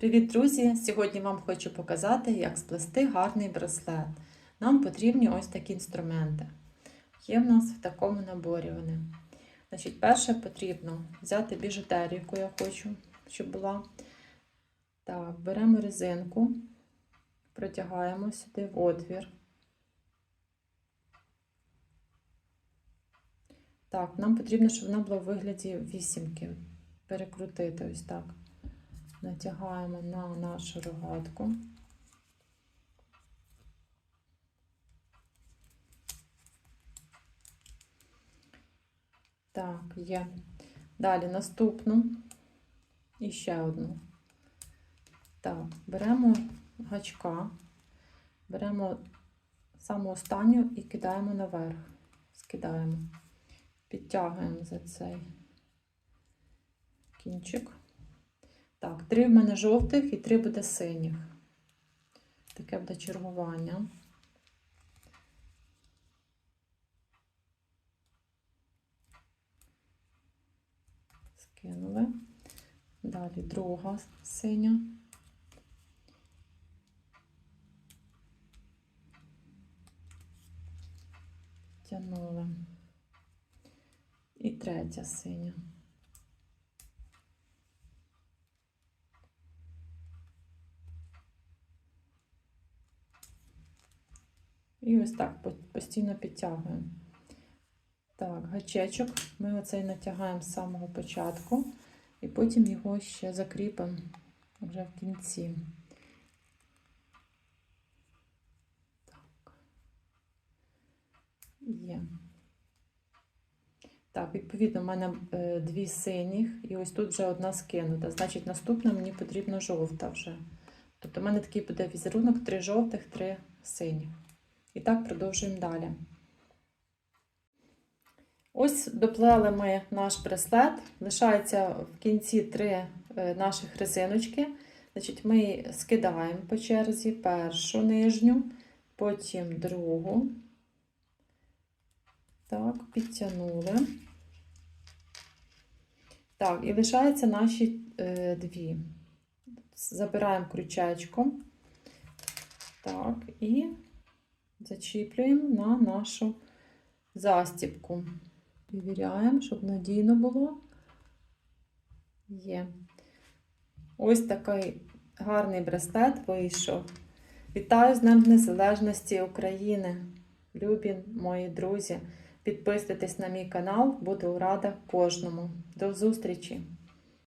Привіт, друзі! Сьогодні вам хочу показати, як сплести гарний браслет. Нам потрібні ось такі інструменти. Є в нас в такому наборі вони. Значить, перше потрібно взяти біжутерію, яку я хочу, щоб була. Так, беремо резинку, протягаємо сюди в отвір. Так, нам потрібно, щоб вона була в вигляді вісімки. Перекрутити ось так. Натягаємо на нашу рогатку. Так, є. Далі наступну і ще одну. Так, беремо гачка, беремо саму останню і кидаємо наверх. Скидаємо, підтягуємо за цей кінчик. Так, три в мене жовтих і три буде синіх. Таке буде чергування. Скинули. Далі друга синя. Тянули. І третя синя. І ось так постійно підтягуємо. Так, гачечок ми оцей натягаємо з самого початку, і потім його ще закріпимо вже в кінці. Так, є. Так, відповідно, в мене е, дві синіх, і ось тут вже одна скинута. Значить, наступна мені потрібна жовта вже. Тобто, в мене такий буде візерунок: три жовтих, три синіх. І так продовжуємо далі. Ось доплели ми наш браслет. Лишається в кінці три наших резиночки. Значить, Ми скидаємо по черзі першу нижню, потім другу. Так, підтягнули. Так, і лишаються наші е, дві. Забираємо крючечком. Так, і зачіплюємо на нашу застібку. Перевіряємо, щоб надійно було. Є. Ось такий гарний браслет вийшов. Вітаю з Днем Незалежності України, любі мої друзі. Підписуйтесь на мій канал, буду рада кожному. До зустрічі!